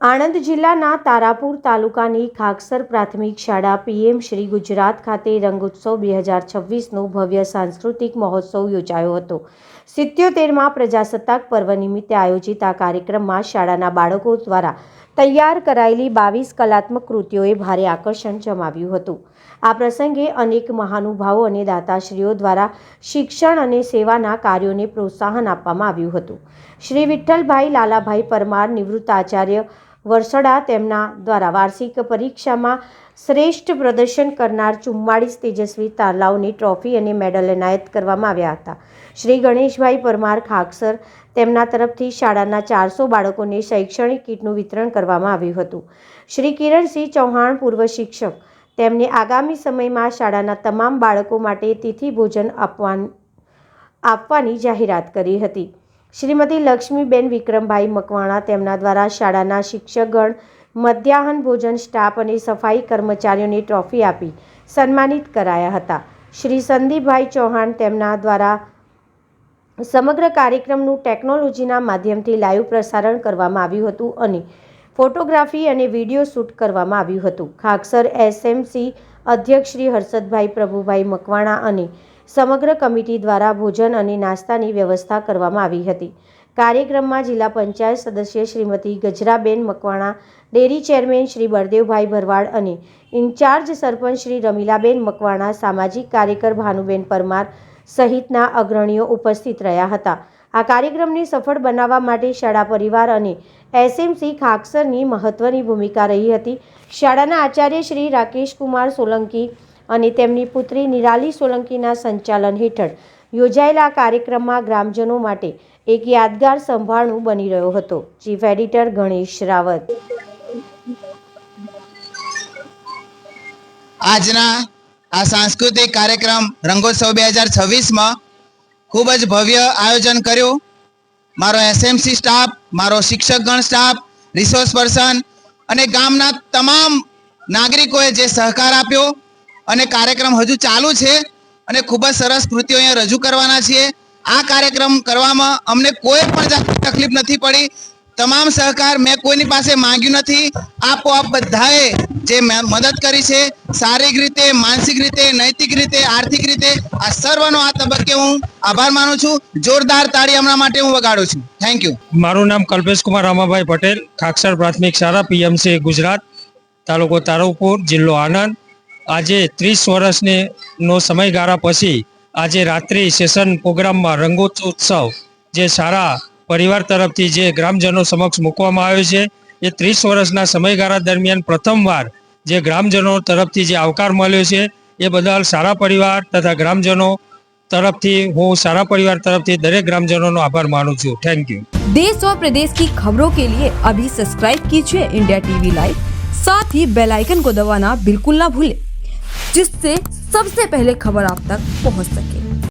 આણંદ જિલ્લાના તારાપુર તાલુકાની ખાકસર પ્રાથમિક શાળા પીએમ શ્રી ગુજરાત ખાતે રંગોત્સવ બે હજાર છવ્વીસનો ભવ્ય સાંસ્કૃતિક મહોત્સવ યોજાયો હતો. સિત્યોતેરમાં પ્રજાસત્તાક પર્વ નિમિત્તે આયોજિત આ કાર્યક્રમમાં શાળાના બાળકો દ્વારા તૈયાર કરાયેલી બાવીસ કલાત્મક કૃતિઓએ ભારે આકર્ષણ જમાવ્યું હતું. આ પ્રસંગે અનેક મહાનુભાવો અને દાતાશ્રીઓ દ્વારા શિક્ષણ અને સેવાના કાર્યોને પ્રોત્સાહન આપવામાં આવ્યું હતું. શ્રી વિઠ્ઠલભાઈ લાલાભાઈ પરમાર નિવૃત્ત આચાર્ય વરસડા તેમના દ્વારા વાર્ષિક પરીક્ષામાં શ્રેષ્ઠ પ્રદર્શન કરનાર ચુમ્માળીસ તેજસ્વી તારલાઓની ટ્રોફી અને મેડલ એનાયત કરવામાં આવ્યા હતા. શ્રી ગણેશભાઈ પરમાર ખાકસર તેમના તરફથી શાળાના ચારસો બાળકોને શૈક્ષણિક કીટનું વિતરણ કરવામાં આવ્યું હતું. શ્રી કિરણસિંહ ચૌહાણ પૂર્વ શિક્ષક, તેમને આગામી સમયમાં શાળાના તમામ બાળકો માટે તિથિ ભોજન આપવા આપવાની જાહેરાત કરી હતી. શ્રીમતી લક્ષ્મીબેન વિક્રમભાઈ મકવાણા તેમના દ્વારા શાળાના શિક્ષકગણ મધ્યાહન ભોજન સ્ટાફ અને સફાઈ કર્મચારીઓને ટ્રોફી આપી સન્માનિત કરાયા હતા. શ્રી સંદીપભાઈ ચૌહાણ તેમના દ્વારા સમગ્ર કાર્યક્રમનું ટેકનોલોજીના માધ્યમથી લાઈવ પ્રસારણ કરવામાં આવ્યું હતું અને ફોટોગ્રાફી અને વીડિયો શૂટ કરવામાં આવ્યું હતું. ખાકસર એસએમસી અધ્યક્ષ શ્રી હર્ષદભાઈ પ્રભુભાઈ મકવાણા અને સમગ્ર કમિટી દ્વારા ભોજન અને નાસ્તાની વ્યવસ્થા કરવામાં આવી હતી. કાર્યક્રમમાં જિલ્લા પંચાયત સદસ્ય શ્રીમતી ગજરાબેન મકવાણા, ડેરી ચેરમેન શ્રી બળદેવભાઈ ભરવાડ અને ઇન્ચાર્જ સરપંચ શ્રી રમીલાબેન મકવાણા, સામાજિક કાર્યકર ભાનુબેન પરમાર સહિતના અગ્રણીઓ ઉપસ્થિત રહ્યા હતા. આ કાર્યક્રમને સફળ બનાવવા માટે શાળા પરિવાર અને એસએમસી ખાકસરની મહત્વની ભૂમિકા રહી હતી. શાળાના આચાર્ય શ્રી રાકેશ કુમાર સોલંકી અને તેમની પુત્રી નિરાલી સોલંકીના સંચાલન હેઠળ યોજાયેલા કાર્યક્રમમાં ગ્રામજનો માટે એક યાદગાર સંભાળનું બની રહ્યો હતો. Chief editor Ganesh Rawat. આજના આ સાંસ્કૃતિક કાર્યક્રમ રંગોત્સવ બે હજાર છવ્વીસમાં ખૂબ જ ભવ્ય આયોજન કર્યું. મારો એસએમસી સ્ટાફ, મારો શિક્ષકગણ સ્ટાફ રિસોર્સ પર્સન અને ગામના તમામ નાગરિકોએ જે સહકાર આપ્યો અને કાર્યક્રમ હજુ ચાલુ છે અને ખૂબ જ સરસ કૃતિઓ અહીંયા રજૂ કરવાના છીએ. આ કાર્યક્રમ કરવામાં અમને કોઈ પણ જાતની તકલીફ નથી પડી. તમામ સહકાર મેં કોઈની પાસે માંગ્યું નથી. આપોઆપ બધાએ જે મદદ કરી છે, શારીરિક રીતે, માનસિક રીતે, નૈતિક રીતે, આર્થિક રીતે, આ સર્વનો આ તબક્કે હું આભાર માનું છું. જોરદાર તાળી હમણાં માટે હું વગાડું છું. થેન્ક યુ મારું નામ કલ્પેશ કુમાર રામાભાઈ પટેલ, ખાકસર પ્રાથમિક શાળા, પીએમસી ગુજરાત, તાલુકો તારાપુર જિલ્લો આણંદ. આજે ત્રીસ વર્ષની નો સમયગાળા પછી આજે રાત્રિ સેશન પ્રોગ્રામમાં રંગોત્સવ જે શાળા પરિવાર તરફથી જે ગ્રામજનો સમક્ષ મૂકવામાં આવ્યો છે એ ત્રીસ વર્ષના સમયગાળા દરમિયાન પ્રથમવાર જે ગ્રામજનો તરફથી જે આવકાર મળ્યો છે એ બદલ શાળા પરિવાર તથા ગ્રામજનો તરફથી હું શાળા પરિવાર તરફથી દરેક ગ્રામજનોનો આભાર માનું છું થેન્ક યુ देश और प्रदेश की खबरों के लिए अभी सब्सक्राइब कीजिए इंडिया टीवी लाइव साथ ही बेल आइकन को दबाना बिल्कुल ना भूलें जिससे सबसे पहले खबर आप तक पहुंच सके